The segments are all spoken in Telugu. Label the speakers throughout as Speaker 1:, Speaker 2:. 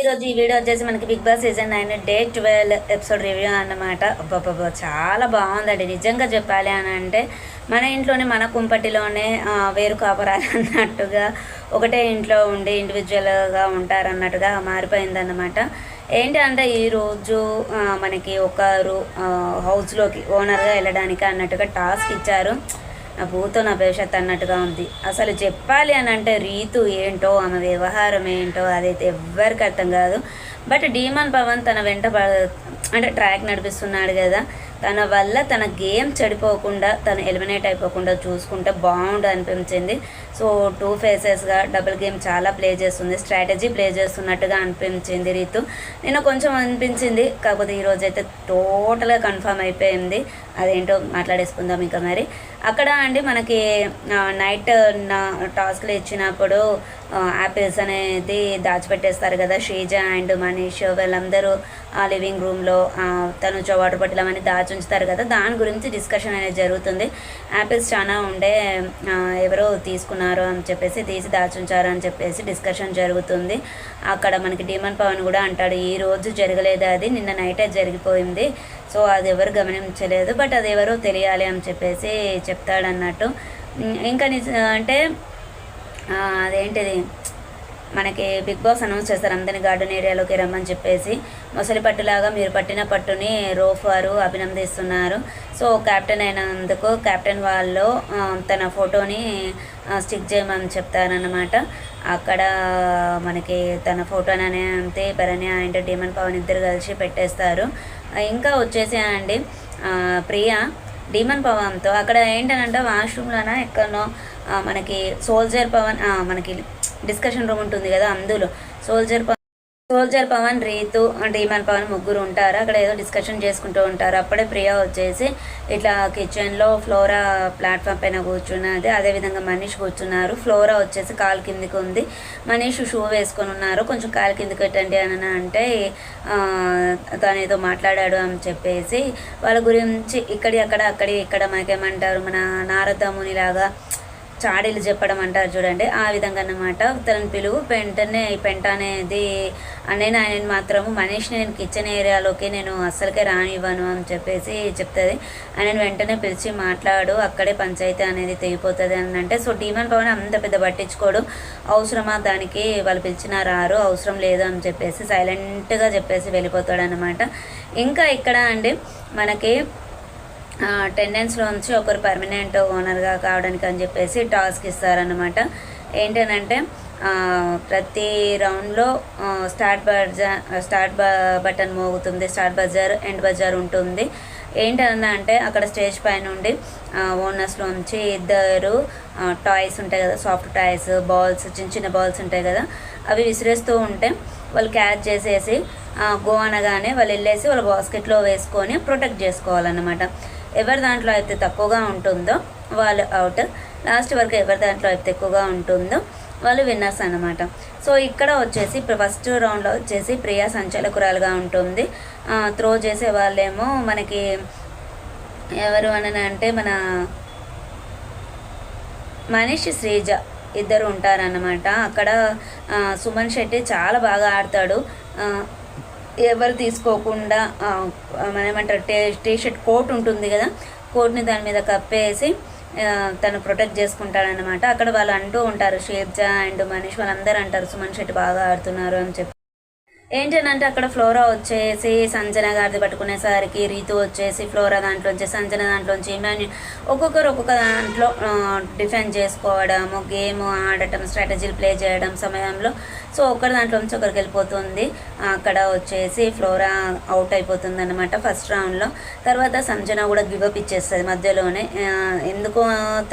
Speaker 1: ఈరోజు ఈ వీడియో వచ్చేసి మనకి Bigg Boss season nine day twelve episode review అన్నమాట. అబ్బబ్బబ్బా చాలా బాగుందండి. నిజంగా చెప్పాలి అని అంటే మన ఇంట్లోనే మన కుంపటిలోనే వేరు కాపరాలు అన్నట్టుగా ఒకటే ఇంట్లో ఉండి ఇండివిజువల్గా ఉంటారన్నట్టుగా మారిపోయిందన్నమాట. ఏంటి అంటే ఈరోజు మనకి ఒకరు హౌస్లోకి ఓనర్గా వెళ్ళడానికి అన్నట్టుగా టాస్క్ ఇచ్చారు. నా భూతో నా భవిష్యత్ అన్నట్టుగా ఉంది. అసలు చెప్పాలి అని అంటే రీతు ఏంటో ఆమె వ్యవహారం ఏంటో అదైతే ఎవ్వరికి అర్థం కాదు. బట్ డీమన్ పవన్ తన వెంట అంటే ట్రాక్ నడిపిస్తున్నాడు కదా. తన వల్ల తన గేమ్ చెడిపోకుండా తను ఎలిమినేట్ అయిపోకుండా చూసుకుంటే బాగుండు అనిపించింది. సో టూ ఫేసెస్గా డబుల్ గేమ్ చాలా ప్లే చేస్తుంది. స్ట్రాటజీ ప్లే చేస్తున్నట్టుగా అనిపించింది రీతు. నేను కొంచెం అనిపించింది కాకపోతే ఈరోజు అయితే టోటల్గా కన్ఫర్మ్ అయిపోయింది. అదేంటో మాట్లాడేసుకుందాం ఇంకా మరి. అక్కడ అండి మనకి నైట్ నా టాస్క్లు ఇచ్చినప్పుడు యాపిల్స్ అనేది దాచిపెట్టేస్తారు కదా శ్రీజ అండ్ మనీష్ వీళ్ళందరూ ఆ లివింగ్ రూమ్లో తను వాటర్ పట్టలం అని దాచి ఉంచుతారు కదా దాని గురించి డిస్కషన్ అనేది జరుగుతుంది. యాపిల్స్ చాలా ఉండే ఎవరో తీసుకున్నారు అని చెప్పేసి తీసి దాచుంచారు అని చెప్పేసి డిస్కషన్ జరుగుతుంది. అక్కడ మనకి డీమన్ పవన్ కూడా అంటాడు ఈ రోజు జరగలేదు అది నిన్న నైటే జరిగిపోయింది. సో అది ఎవరు గమనించలేదు బట్ అది ఎవరో తెలియాలి అని చెప్పేసి చెప్తాడన్నట్టు. ఇంకా నిజ అంటే అదేంటిది? మనకి బిగ్ బాస్ అనౌన్స్ చేస్తారు. అందరినీ గార్డెన్ ఏరియాలోకి రమ్మని చెప్పేసి మొసలి పట్టులాగా మీరు పట్టిన పట్టుని రోఫ్ వారు అభినందిస్తున్నారు. సో కెప్టెన్ అయినందుకు కెప్టెన్ వాళ్ళు తన ఫోటోని స్టిక్ చేయమని చెప్తారనమాట అక్కడ మనకి తన ఫోటోని అంతే భరణ్య అండ్ డీమన్ పవన్ ఇద్దరు కలిసి పెట్టేస్తారు. ఇంకా వచ్చేసి అండి ప్రియా డీమన్ పవన్తో అక్కడ ఏంటనంటే వాష్రూమ్లోన ఎక్కడనో మనకి సోల్జర్ పవన్ మనకి డిస్కషన్ రూమ్ ఉంటుంది కదా అందులో. Soldier Pawan soldier Pawan Rithu demon Pawan ముగ్గురు ఉంటారు. అక్కడ ఏదో డిస్కషన్ చేసుకుంటూ ఉంటారు. అప్పుడే ప్రియా వచ్చేసి ఇట్లా కిచెన్లో ఫ్లోరా ప్లాట్ఫామ్ పైన కూర్చున్నది. అదేవిధంగా మనీష్ కూర్చున్నారు. ఫ్లోరా వచ్చేసి కాలు కిందికి ఉంది. మనీష్ షూ వేసుకొని ఉన్నారు. కొంచెం కాలు కిందికి పెట్టండి అని అంటే తను ఏదో మాట్లాడాడు అని చెప్పేసి వాళ్ళ గురించి ఇక్కడి అక్కడ అక్కడి ఇక్కడ మనకేమంటారు? మన నారదముని లాగా చాడీలు చెప్పడం అంటారు చూడండి. ఆ విధంగా అన్నమాట తనని పిలువు పెంటనే పెంట అనేది నేను ఆయన మాత్రము మనీష్ని నేను కిచెన్ ఏరియాలోకి నేను అస్సలకే రానివ్వను అని చెప్పేసి చెప్తుంది. ఆయన వెంటనే పిలిచి మాట్లాడు అక్కడే పంచాయతీ అనేది తెగిపోతుంది అని అంటే సో డీమన్ పవన్ అంత పెద్ద పట్టించుకోడు. అవసరమా దానికి వాళ్ళు పిలిచినా రారు అవసరం లేదు అని చెప్పేసి సైలెంట్గా చెప్పేసి వెళ్ళిపోతాడు అనమాట ఇంకా ఇక్కడ అండి మనకి టెండెన్స్లో నుంచి ఒకరు పర్మనెంట్ ఓనర్గా కావడానికి అని చెప్పేసి టాస్క్ ఇస్తారనమాట ఏంటనంటే ప్రతి రౌండ్లో స్టార్ట్ బజార్ స్టార్ట్ బ- బటన్ మోగుతుంది స్టార్ట్ బజార్ ఎండ్ బజార్ ఉంటుంది. ఏంటన్నా అంటే అక్కడ స్టేజ్ పైన ఉండి ఓనర్స్లోంచి ఇద్దరు టాయ్స్ ఉంటాయి కదా సాఫ్ట్ టాయ్స్ బాల్స్ చిన్న చిన్న బాల్స్ ఉంటాయి కదా అవి విసిరేస్తూ ఉంటే వాళ్ళు క్యాచ్ చేసేసి గో అనగానే వాళ్ళు వెళ్ళేసి వాళ్ళ బాస్కెట్లో వేసుకొని ప్రొటెక్ట్ చేసుకోవాలన్నమాట. ఎవరి దాంట్లో అయితే తక్కువగా ఉంటుందో వాళ్ళు అవుట్ లాస్ట్ వరకు ఎవరి దాంట్లో అయితే ఎక్కువగా ఉంటుందో వాళ్ళు విన్నర్స్ అన్నమాట. సో ఇక్కడ వచ్చేసి ఫస్ట్ రౌండ్లో వచ్చేసి ప్రియా సంచలకురాలుగా ఉంటుంది. త్రో చేసే వాళ్ళేమో మనకి ఎవరు అని అంటే మన మనీష్ శ్రీజ ఇద్దరు ఉంటారన్నమాట. అక్కడ సుమన్ శెట్టి చాలా బాగా ఆడతాడు. ఎవరు తీసుకోకుండా ఆ, మన ఏమంటారు టే టీ షర్ట్ కోట్ ఉంటుంది కదా కోట్ని దాని మీద కప్పేసి ఆ, తను ప్రొటెక్ట్ చేసుకుంటాడనమాట అక్కడ వాళ్ళు అంటూ ఉంటారు షేర్జా అండ్ మనీష్ వాళ్ళందరూ అంటారు సుమన్ శెట్టి బాగా ఆడుతున్నారు అని చెప్పి. ఏంటనంటే అక్కడ ఫ్లోరా వచ్చేసి సంజన గారిది పట్టుకునేసరికి రీతు వచ్చేసి ఫ్లోరా దాంట్లోంచి సంజన దాంట్లోంచి ఇమాన్యు ఒక్కొక్కరు ఒక్కొక్క దాంట్లో డిఫెండ్ చేసుకోవడము గేమ్ ఆడటం స్ట్రాటజీలు ప్లే చేయడం సమయంలో. సో ఒకరి దాంట్లోంచి ఒకరికి వెళ్ళిపోతుంది. అక్కడ వచ్చేసి ఫ్లోరా అవుట్ అయిపోతుంది అనమాట ఫస్ట్ రౌండ్లో తర్వాత సంజన కూడా గివప్ ఇచ్చేస్తుంది మధ్యలోనే. ఎందుకో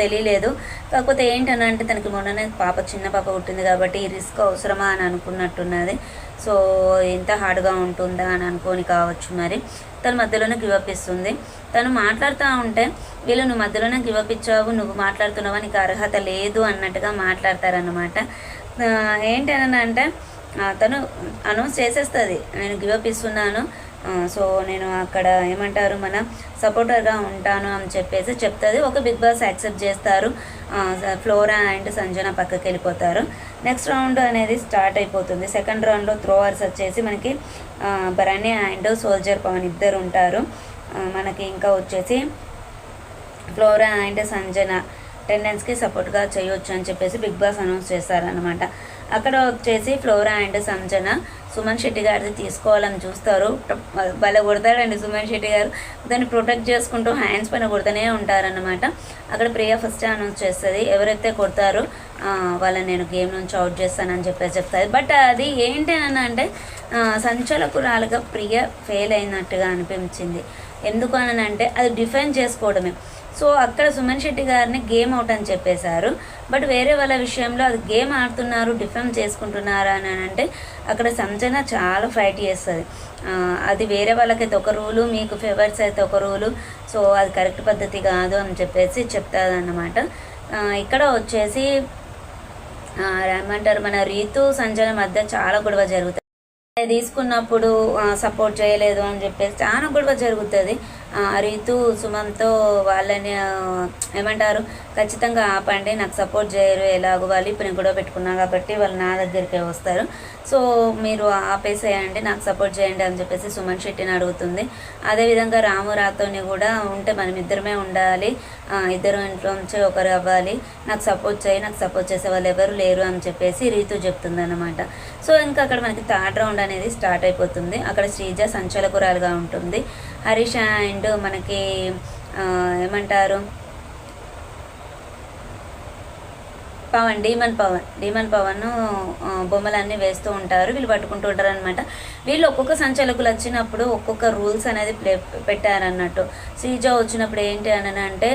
Speaker 1: తెలియలేదు. కాకపోతే ఏంటనంటే తనకి మొన్ననే పాప చిన్న పాప పుట్టింది కాబట్టి ఈ రిస్క్ అవసరమా అని అనుకున్నట్టున్నది. సో ఎంత హార్డ్గా ఉంటుందా అని అనుకోని కావచ్చు మరి. తను మధ్యలోనే గివప్ ఇస్తుంది. తను మాట్లాడుతూ ఉంటే వీళ్ళు నువ్వు మధ్యలోనే గివప్ ఇచ్చావు నువ్వు మాట్లాడుతున్నావా నీకు అర్హత లేదు అన్నట్టుగా మాట్లాడతారనమాట ఏంటనంటే తను అనౌన్స్ చేసేస్తుంది నేను గివప్ ఇస్తున్నాను సో నేను అక్కడ ఏమంటారు మన సపోర్టర్గా ఉంటాను అని చెప్పేసి చెప్తుంది. ఒక బిగ్ బాస్ యాక్సెప్ట్ చేస్తారు. ఫ్లోరా అండ్ సంజన పక్కకి వెళ్ళిపోతారు. నెక్స్ట్ రౌండ్ అనేది స్టార్ట్ అయిపోతుంది. సెకండ్ రౌండ్లో త్రోవర్స్ వచ్చేసి మనకి ఆ, భరణి అండ్ సోల్జర్ పవన్ ఇద్దరు ఉంటారు. మనకి ఇంకా వచ్చేసి ఫ్లోరా అండ్ సంజన టెండెన్స్కి సపోర్ట్గా చేయొచ్చు అని చెప్పేసి బిగ్ బాస్ అనౌన్స్ చేస్తారనమాట అక్కడ వచ్చేసి ఫ్లోరా అండ్ సంజన. సుమన్ శెట్టి గారిది తీసుకోవాలని చూస్తారు. భలే కొడతాడండి సుమన్ శెట్టి గారు. దాన్ని ప్రొటెక్ట్ చేసుకుంటూ హ్యాండ్స్ పైన కొడుతూనే ఉంటారన్నమాట. అక్కడ ప్రియా ఫస్ట్ అనౌన్స్ చేస్తుంది. ఎవరైతే కొడతారో వాళ్ళని నేను గేమ్ నుంచి అవుట్ చేస్తానని చెప్పేసి చెప్తుంది బట్ అది ఏంటి అని అంటే సంచలకురాలుగా ప్రియ ఫెయిల్ అయినట్టుగా అనిపించింది. ఎందుకు అని అంటే అది డిఫైన్ చేసుకోవడమే. సో అక్కడ సుమన్ శెట్టి గారిని గేమ్ అవుట్ అని చెప్పేశారు. బట్ వేరే వాళ్ళ విషయంలో అది గేమ్ ఆడుతున్నారు డిఫెండ్ చేసుకుంటున్నారా అని అంటే అక్కడ సంజన చాలా ఫైట్ చేస్తుంది. అది వేరే వాళ్ళకైతే ఒక రూలు మీకు ఫేవర్స్ అయితే ఒక రూలు. సో అది కరెక్ట్ పద్ధతి కాదు అని చెప్పేసి చెప్తాదన్నమాట ఇక్కడ వచ్చేసి ఏమంటారు మన రీతు సంజన మధ్య చాలా గొడవ జరుగుతుంది. తీసుకున్నప్పుడు సపోర్ట్ చేయలేదు అని చెప్పేసి చాలా గొడవ జరుగుతుంది. ఆ, రీతు సుమంతో వాళ్ళని ఏమంటారు ఖచ్చితంగా ఆపండి నాకు సపోర్ట్ చేయరు ఎలాగో వాళ్ళు ఇప్పుడు నేను గొడవ పెట్టుకున్నా కాబట్టి వాళ్ళు నా దగ్గరికే వస్తారు. సో మీరు ఆపేసేయండి నాకు సపోర్ట్ చేయండి అని చెప్పేసి సుమన్ శెట్టిని అడుగుతుంది. అదేవిధంగా రాము రాతోని కూడా ఉంటే మనం ఇద్దరమే ఉండాలి. ఇద్దరు ఇంట్లో నుంచి ఒకరు అవ్వాలి. నాకు సపోర్ట్ చేయి నాకు సపోర్ట్ చేసే వాళ్ళు ఎవరు లేరు అని చెప్పేసి రీతు చెప్తుంది అనమాట సో ఇంకా అక్కడ మనకి థర్డ్ రౌండ్ అనేది స్టార్ట్ అయిపోతుంది. అక్కడ శ్రీజ సంచలకురాలుగా ఉంటుంది. హరీష్ అండ్ మనకి ఏమంటారు? పవన్ డీమన్ పవన్ డీమన్ పవన్ బొమ్మలన్నీ వేస్తూ ఉంటారు. వీళ్ళు పట్టుకుంటూ ఉంటారు అనమాట వీళ్ళు ఒక్కొక్క సంచలకులు వచ్చినప్పుడు ఒక్కొక్క రూల్స్ అనేది ప్లే పెట్టారన్నట్టు. శ్రీజ వచ్చినప్పుడు ఏంటి అని అంటే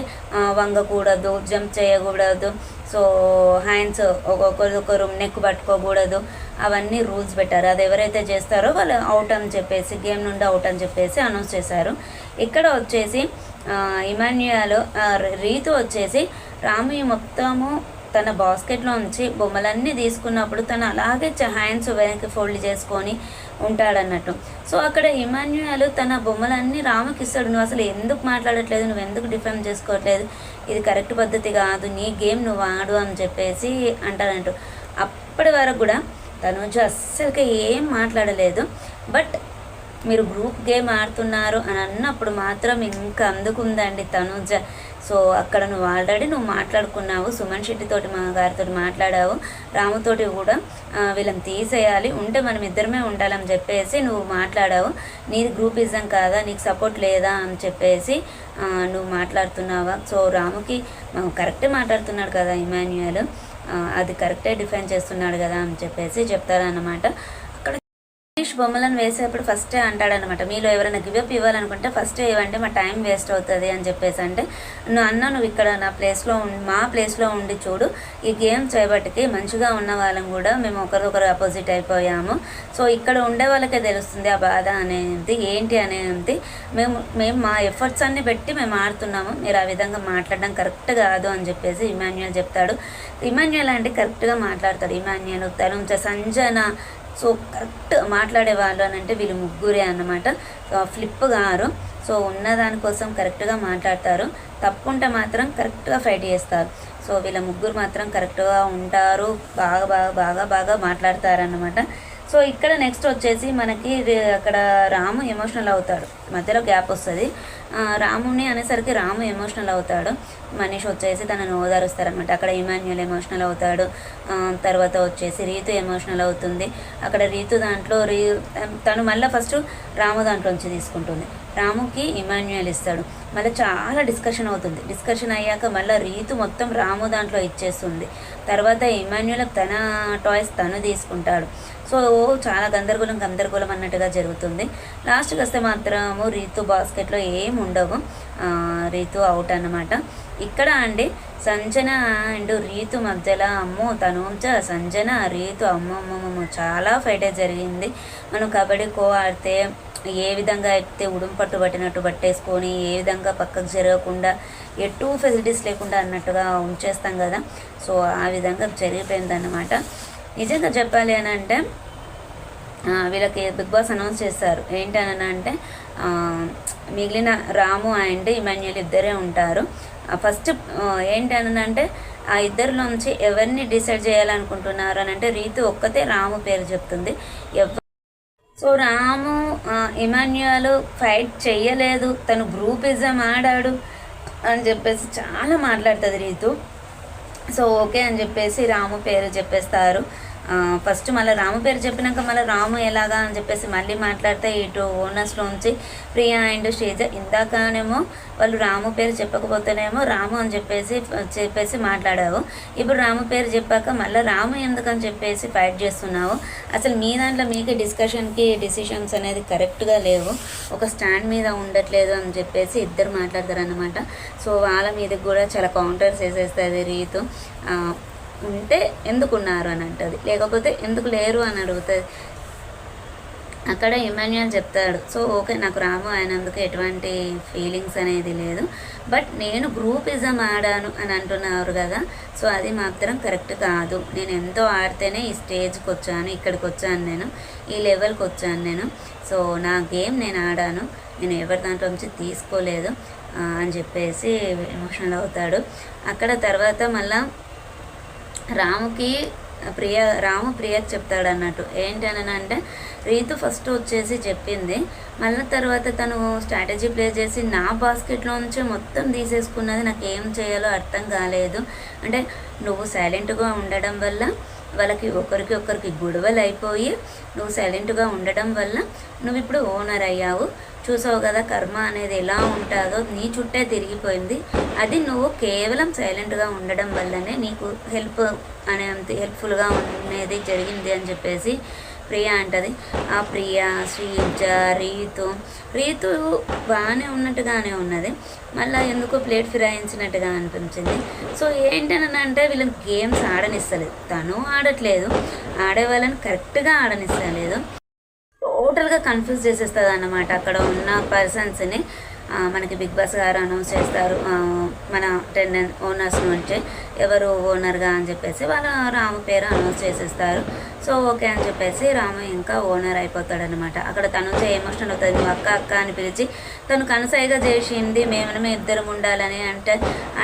Speaker 1: వంగకూడదు జంప్ చేయకూడదు సో హ్యాండ్స్ ఒక్కొక్కరు నెక్ పట్టుకోకూడదు. అవన్నీ రూల్స్ పెట్టారు. అది ఎవరైతే చేస్తారో వాళ్ళు అవుట్ అని చెప్పేసి గేమ్ నుండి అవుట్ అని చెప్పేసి అనౌన్స్ చేశారు. ఇక్కడ వచ్చేసి ఆ, ఇమాన్యుయల్ రీతు వచ్చేసి రాము మొత్తము తన బాస్కెట్లో నుంచి బొమ్మలన్నీ తీసుకున్నప్పుడు తను అలాగే హ్యాండ్స్ వెనక్కి ఫోల్డ్ చేసుకొని ఉంటాడన్నట్టు. సో అక్కడ ఇమాన్యుయల్ తన బొమ్మలన్నీ రాముకి ఇస్తాడు. నువ్వు అసలు ఎందుకు మాట్లాడట్లేదు? నువ్వు ఎందుకు డిఫెండ్ చేసుకోవట్లేదు? ఇది కరెక్ట్ పద్ధతి కాదు నీ గేమ్ నువ్వు ఆడు అని చెప్పేసి అంటారంట అప్పటి వరకు కూడా తనుజ అస్సలకి ఏం మాట్లాడలేదు. బట్ మీరు గ్రూప్ గేమ్ ఆడుతున్నారు అని అన్నప్పుడు మాత్రం ఇంకా అందుకుందండి తనుజ. సో అక్కడ నువ్వు ఆల్రెడీ నువ్వు మాట్లాడుకున్నావు. సుమన్ శెట్టితోటి మా గారితో మాట్లాడావు. రాముతోటి కూడా వీళ్ళని తీసేయాలి. ఉంటే మనం ఇద్దరమే ఉండాలని చెప్పేసి నువ్వు మాట్లాడావు. నీది గ్రూప్ ఇజం కాదా? నీకు సపోర్ట్ లేదా అని చెప్పేసి నువ్వు మాట్లాడుతున్నావా? సో రాముకి కరెక్టే మాట్లాడుతున్నాడు కదా ఇమాన్యుయల్. అది కరెక్టే డిఫెండ్ చేస్తున్నాడు కదా అని చెప్పేసి చెప్తారన్నమాట. బొమ్మలను వేసేటప్పుడు ఫస్టే అంటాడనమాట. మీలో ఎవరైనా గివప్ ఇవ్వాలనుకుంటే ఫస్టే ఇవ్వండి మా టైం వేస్ట్ అవుతుంది అని చెప్పేసి అంటే నువ్వు అన్న నువ్వు ఇక్కడ నా ప్లేస్లో మా ప్లేస్లో ఉండి చూడు ఈ గేమ్ చేయబట్టికి మంచిగా ఉన్న వాళ్ళం కూడా మేము ఒకరికొకరు అపోజిట్ అయిపోయాము. సో ఇక్కడ ఉండే వాళ్ళకే తెలుస్తుంది ఆ బాధ అనేది ఏంటి అనేది. మేము మేము మా ఎఫర్ట్స్ అన్ని పెట్టి మేము ఆడుతున్నాము. మీరు ఆ విధంగా మాట్లాడడం కరెక్ట్ కాదు అని చెప్పేసి ఇమాన్యుయల్ చెప్తాడు. ఇమాన్యుయల్ అంటే కరెక్ట్గా మాట్లాడతాడు. ఇమాన్యుయల్ తను సంజన సో కరెక్ట్ మాట్లాడే వాళ్ళు అని అంటే వీళ్ళు ముగ్గురే అన్నమాట. సో ఫ్లిప్ గారు సో ఉన్న దానికోసం కరెక్ట్గా మాట్లాడతారు. తప్పుంటే మాత్రం కరెక్ట్గా ఫైట్ చేస్తారు. సో వీళ్ళ ముగ్గురు మాత్రం కరెక్ట్గా ఉంటారు. బాగా బాగా బాగా బాగా మాట్లాడతారన్నమాట. సో ఇక్కడ నెక్స్ట్ వచ్చేసి మనకి అక్కడ రాము ఎమోషనల్ అవుతాడు. మధ్యలో గ్యాప్ వస్తుంది. రాముని అనేసరికి రాము ఎమోషనల్ అవుతాడు. మనీష్ వచ్చేసి తనను ఓదారుస్తారనమాట అక్కడ ఇమాన్యుయల్ ఎమోషనల్ అవుతాడు. తర్వాత వచ్చేసి రీతు ఎమోషనల్ అవుతుంది. అక్కడ రీతు దాంట్లో రీ తను మళ్ళీ ఫస్ట్ రాము దాంట్లోంచి తీసుకుంటుంది. రాముకి ఇమాన్యుయల్ ఇస్తాడు. మళ్ళీ చాలా డిస్కషన్ అవుతుంది. డిస్కషన్ అయ్యాక మళ్ళీ రీతు మొత్తం రాము దాంట్లో ఇచ్చేస్తుంది. తర్వాత ఇమాన్యుయల్ తన టాయ్స్ తను తీసుకుంటాడు. సో చాలా గందరగోళం గందరగోళం అన్నట్టుగా జరుగుతుంది. లాస్ట్కి వస్తే మాత్రము రీతు బాస్కెట్లో ఏం ఉండవు. రీతు అవుట్ అన్నమాట. ఇక్కడ అండి సంజన అండ్ రీతు మధ్యలో అమ్మో తనూజ సంజన రీతు అమ్మమ్మమ్మో చాలా ఫైటే జరిగింది. మనం కబడ్డీ కో ఆడితే ఏ విధంగా అయితే ఉడుం పట్టు పట్టినట్టు పట్టేసుకొని ఏ విధంగా పక్కకు జరగకుండా ఎటు ఫెసిలిటీస్ లేకుండా అన్నట్టుగా ఉంచేస్తాం కదా. సో ఆ విధంగా జరిగిపోయిందన్నమాట. నిజంగా చెప్పాలి అని అంటే వీళ్ళకి బిగ్ బాస్ అనౌన్స్ చేస్తారు. ఏంటని అంటే మిగిలిన రాము అండ్ ఇమాన్యుయల్ ఇద్దరే ఉంటారు. ఫస్ట్ ఏంటి అంటే ఆ ఇద్దరిలోంచి ఎవరిని డిసైడ్ చేయాలనుకుంటున్నారు అని అంటే రీతు ఒక్కతే రాము పేరు చెప్తుంది. ఎవ సో రాము ఇమాన్యుయల్ ఫైట్ చేయలేదు. తను గ్రూపిజం ఆడాడు అని చెప్పేసి చాలా మాట్లాడుతుంది రీతు. సో ఓకే అని చెప్పేసి రాము పేరు చెప్పేస్తారు. ఫస్ట్ మళ్ళీ రాము పేరు చెప్పినాక మళ్ళీ రాము ఎలాగా అని చెప్పేసి మళ్ళీ మాట్లాడితే ఇటు ఓనర్స్లో ఉంచి ప్రియా అండ్ శ్రీజ ఇందాకనేమో వాళ్ళు రాము పేరు చెప్పకపోతేనేమో రాము అని చెప్పేసి చెప్పేసి మాట్లాడావు. ఇప్పుడు రాము పేరు చెప్పాక మళ్ళీ రాము ఎందుకని చెప్పేసి ఫైట్ చేస్తున్నావు? అసలు మీ దాంట్లో మీకు డిస్కషన్కి డిసిషన్స్ అనేది కరెక్ట్గా లేవు. ఒక స్టాండ్ మీద ఉండట్లేదు అని చెప్పేసి ఇద్దరు మాట్లాడతారు అనమాట సో వాళ్ళ మీదకి కూడా చాలా కౌంటర్స్ వేసేస్తుంది రీతు. ఉంటే ఎందుకున్నారు అని అంటుంది. లేకపోతే ఎందుకు లేరు అని అడుగుతుంది. అక్కడ ఇమాన్యుయల్ చెప్తాడు. సో ఓకే నాకు రాము అయినందుకు ఎటువంటి ఫీలింగ్స్ అనేది లేదు. బట్ నేను గ్రూపిజం ఆడాను అని అంటున్నారు కదా సో అది మాత్రం కరెక్ట్ కాదు. నేను ఎంతో ఆడితేనే ఈ స్టేజ్కి వచ్చాను ఇక్కడికి వచ్చాను నేను ఈ లెవెల్కి వచ్చాను నేను. సో నా గేమ్ నేను ఆడాను. నేను ఎవరి దాంట్లో నుంచి తీసుకోలేదు అని చెప్పేసి ఎమోషనల్ అవుతాడు. అక్కడ తర్వాత మళ్ళీ రాముకి ప్రియ రాము ప్రియకి చెప్తాడు అన్నట్టు. ఏంటి అంటే రీతు ఫస్ట్ వచ్చేసి చెప్పింది. మళ్ళీ తర్వాత తను స్ట్రాటజీ ప్లే చేసి నా బాస్కెట్లో నుంచి మొత్తం తీసేసుకున్నది నాకు ఏం చేయాలో అర్థం కాలేదు. అంటే నువ్వు సైలెంట్గా ఉండడం వల్ల వాళ్ళకి ఒకరికి ఒకరికి గొడవలు అయిపోయి నువ్వు సైలెంట్గా ఉండడం వల్ల నువ్వు ఇప్పుడు ఓనర్ అయ్యావు. చూసావు కదా కర్మ అనేది ఎలా ఉంటుందో నీ చుట్టే తిరిగిపోయింది. అది నువ్వు కేవలం సైలెంట్గా ఉండడం వల్లనే నీకు హెల్ప్ అనే హెల్ప్ఫుల్గా ఉండేది జరిగింది అని చెప్పేసి ప్రియ అంటది. ఆ ప్రియ శ్రీజ రీతు రీతు బాగానే ఉన్నట్టుగానే ఉన్నది. మళ్ళీ ఎందుకో ప్లేట్ ఫిరాయించినట్టుగా అనిపించింది. సో ఏంటని అంటే వీళ్ళని గేమ్స్ ఆడనిస్తలేదు. తను ఆడట్లేదు. ఆడే వాళ్ళని కరెక్ట్గా ఆడనిస్తలేదు. టోటల్గా కన్ఫ్యూజ్ చేసేస్తుంది అన్నమాట అక్కడ ఉన్న పర్సన్స్ని ఆ, మనకి బిగ్ బాస్ గారు అనౌన్స్ చేస్తారు. ఆ, మన టెన్ ఓనర్స్ నుంచి ఎవరు ఓనర్గా అని చెప్పేసి వాళ్ళ రాము పేరు అనౌన్స్ చేసేస్తారు. సో ఓకే అని చెప్పేసి రాము ఇంకా ఓనర్ అయిపోతాడనమాట అక్కడ తను ఎమోషనల్ అవుతుంది. నువ్వు అక్క అక్క అని పిలిచి తను కనసాయిగా చేసింది మేము ఇద్దరం ఉండాలని అంటే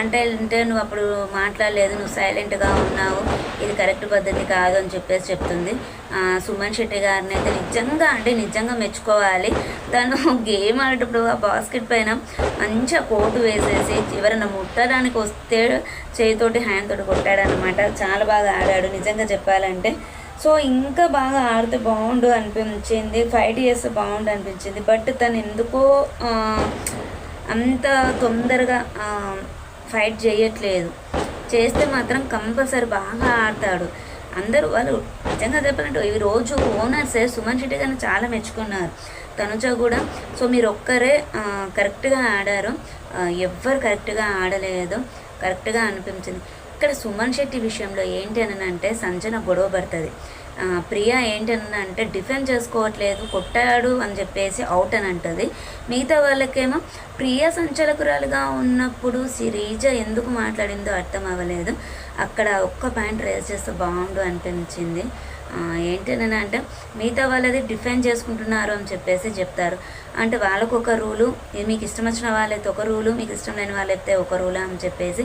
Speaker 1: అంటే అంటే నువ్వు అప్పుడు మాట్లాడలేదు నువ్వు సైలెంట్గా ఉన్నావు ఇది కరెక్ట్ పద్ధతి కాదు అని చెప్పేసి చెప్తుంది. సుమన్ శెట్టి గారిని అయితే నిజంగా అంటే నిజంగా మెచ్చుకోవాలి. తను గేమ్ ఆడేటప్పుడు ఆ బాస్కెట్ పైన మంచిగా కోటు వేసేసి ఎవరైనా ముట్టడానికి వస్తే చేయితోటి హ్యాండ్ తోటి కొట్టాడనమాట చాలా బాగా ఆడాడు. నిజంగా చెప్పాలంటే సో ఇంకా బాగా ఆడితే బాగుండు అనిపించింది ఫైట్ చేస్తే బాగుండు అనిపించింది. బట్ తను ఎందుకో అంత తొందరగా ఫైట్ చేయట్లేదు. చేస్తే మాత్రం కంపల్సరీ బాగా ఆడతాడు. అందరూ వాళ్ళు నిజంగా చెప్పాలంటే ఈ రోజు ఓనర్సే సుమన్ శెట్టి గారిని చాలా మెచ్చుకున్నారు. తనుజ కూడా. సో మీరు ఒక్కరే కరెక్ట్గా ఆడారు. ఎవ్వరు కరెక్ట్గా ఆడలేదు. కరెక్ట్గా అనిపించింది. ఇక్కడ సుమన్ శెట్టి విషయంలో ఏంటి అని అంటే సంజన గొడవ పడుతుంది. ప్రియా ఏంటి అని అంటే డిఫెండ్ చేసుకోవట్లేదు కొట్టాడు అని చెప్పేసి అవుట్ అని అంటుంది. మిగతా వాళ్ళకేమో ప్రియా సంచలకురాలుగా ఉన్నప్పుడు సిరీజ ఎందుకు మాట్లాడిందో అర్థం అవ్వలేదు. అక్కడ ఒక్క పాయింట్ రేస్ చేస్తే బాగుండు అనిపించింది. ఆ, ఏంటి అంటే మిగతా వాళ్ళది డిఫెండ్ చేసుకుంటున్నారు అని చెప్పేసి చెప్తారు. అంటే వాళ్ళకు ఒక రూలు మీకు ఇష్టం వచ్చిన వాళ్ళైతే ఒక రూలు మీకు ఇష్టం లేని వాళ్ళైతే ఒక రూలు అని చెప్పేసి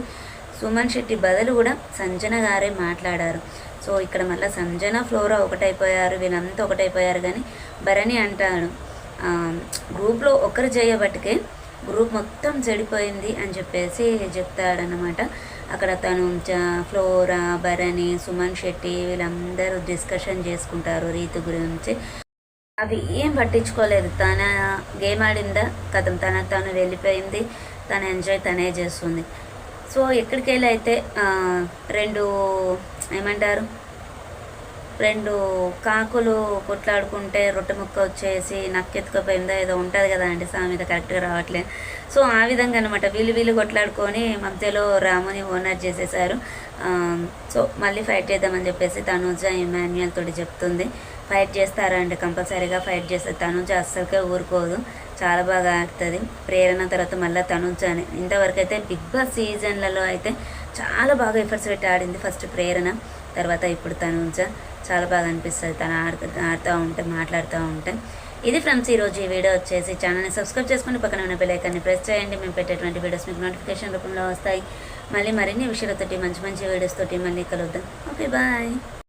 Speaker 1: సుమన్ శెట్టి బదులు కూడా సంజన గారే మాట్లాడారు. సో ఇక్కడ మళ్ళీ సంజన ఫ్లోరా ఒకటైపోయారు వీళ్ళంతా ఒకటైపోయారు కానీ భరణి అంటాడు గ్రూప్లో ఒకరు చేయబట్టుకే గ్రూప్ మొత్తం చెడిపోయింది అని చెప్పేసి చెప్తాడనమాట అక్కడ తను ఫ్లోరా భరణి సుమన్ శెట్టి వీళ్ళందరూ డిస్కషన్ చేసుకుంటారు రీతి గురించి. అవి ఏం పట్టించుకోలేదు. తన గేమ్ ఆడిందా? కథం తన తను వెళ్ళిపోయింది. తన ఎంజాయ్ తనే చేస్తుంది. సో ఎక్కడికి వెళ్ళి అయితే రెండు ఏమంటారు? రెండు కాకులు కొట్లాడుకుంటే రొట్టె ముక్క వచ్చేసి నక్కెత్తుకపోయిందో ఏదో ఉంటుంది కదా అండి సామెత కరెక్ట్గా రావట్లేదు. సో ఆ విధంగా అనమాట వీళ్ళు వీళ్ళు కొట్లాడుకొని మధ్యలో రాముని ఓనర్ చేసేసారు. సో మళ్ళీ ఫైట్ చేద్దామని చెప్పేసి తనుజ ఇమాన్యుయల్ తోటి చెప్తుంది. ఫైట్ చేస్తారండి కంపల్సరీగా ఫైట్ చేస్తారు తనుజ అస్సలకే ఊరుకోదు. చాలా బాగా ఆడుతుంది. ప్రేరణ తర్వాత మళ్ళీ తనుజ అని. ఇంతవరకు అయితే బిగ్ బాస్ సీజన్లలో అయితే చాలా బాగా ఎఫర్ట్స్ పెట్టి ఆడింది ఫస్ట్ ప్రేరణ. తర్వాత ఇప్పుడు తనుజ చాలా బాగా అనిపిస్తుంది. తను ఆడుతూ ఆడుతూ ఉంటే మాట్లాడుతూ ఉంటే. ఇది ఫ్రెండ్స్ ఈరోజు ఈ వీడియో వచ్చేసి. ఛానల్ని సబ్స్క్రైబ్ చేసుకుని పక్కన ఉన్న బెలైకాన్ని ప్రెస్ చేయండి. మేము పెట్టేటువంటి వీడియోస్ మీకు నోటిఫికేషన్ రూపంలో వస్తాయి. మళ్ళీ మరిన్ని విషయాలతోటి మంచి మంచి వీడియోస్ తోటి మళ్ళీ కలుద్దాం. Okay bye